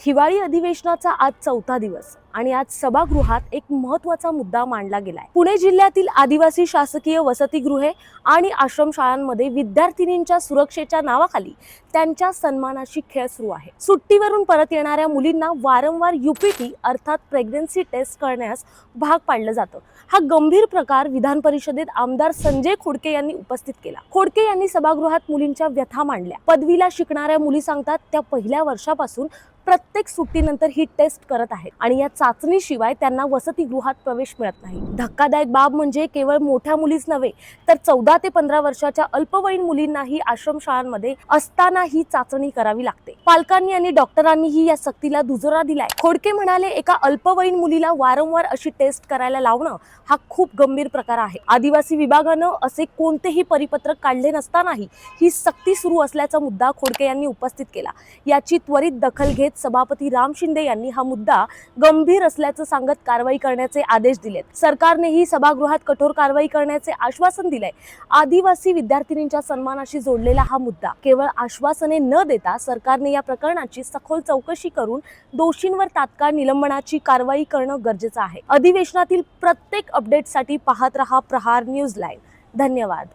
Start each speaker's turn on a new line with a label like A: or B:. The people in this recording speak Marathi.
A: हिवाळी अधिवेशनाचा आज चौथा दिवस. आणि आज सभागृहात एक महत्त्वाचा मुद्दा मांडला गेलाय. पुणे जिल्ह्यातील आदिवासी शासकीय वसतिगृहे आणि आश्रमशाळांमध्ये विद्यार्थिनींच्या सुरक्षेच्या नावाखाली त्यांच्या सन्मानाशी खेळ सुरू आहे. सुट्टीवरून परत येणाऱ्या मुलींना वारंवार युपीटी अर्थात प्रेग्नन्सी टेस्ट करण्यास भाग पाडलं जातं. हा गंभीर प्रकार विधान परिषदेत आमदार संजय खोडके यांनी उपस्थित केला. खोडके यांनी सभागृहात मुलींच्या व्यथा मांडल्या. पदवीला शिकणाऱ्या मुली सांगतात त्या पहिल्या वर्षापासून प्रत्येक सुट्टीनंतर ही टेस्ट करत आहेत आणि यात चाचणीशिवाय त्यांना वसतिगृहात प्रवेश मिळत नाही. धक्कादायक बाब म्हणजे केवळ मोठ्या मुलीच नव्हे तर चौदा ते पंधरा वर्षाच्या अल्पवयीन मुलींनाही आश्रमशाळांमध्ये असताना ही चाचणी करावी लागते. पालकांनी आणि डॉक्टरांनीही या सक्तीला दुजोरा दिलाय. खोडके म्हणाले एका अल्पवयीन मुलीला वारंवार अशी टेस्ट करायला लावणं हा खूप गंभीर प्रकार आहे. आदिवासी विभागानं असे कोणतेही परिपत्रक काढले नसतानाही ही सक्ती सुरू असल्याचा मुद्दा खोडके यांनी उपस्थित केला. याची त्वरित दखल घेत सभापती राम शिंदे यांनी हा मुद्दा गंभीर असल्याचं सांगत कारवाई करण्याचे आदेश दिलेत. सरकारनेही सभागृहात कठोर कारवाई करण्याचे आश्वासन दिलंय. आदिवासी विद्यार्थिनींच्या सन्मानाशी जोडलेला हा मुद्दा केवळ आश्वासने न देता सरकारने या प्रकरणाची सखोल चौकशी करून दोषींवर तात्काळ निलंबनाची कारवाई करणं गरजेचं आहे. अधिवेशनातील प्रत्येक अपडेटसाठी पाहत रहा प्रहार न्यूज लाईव्ह. धन्यवाद.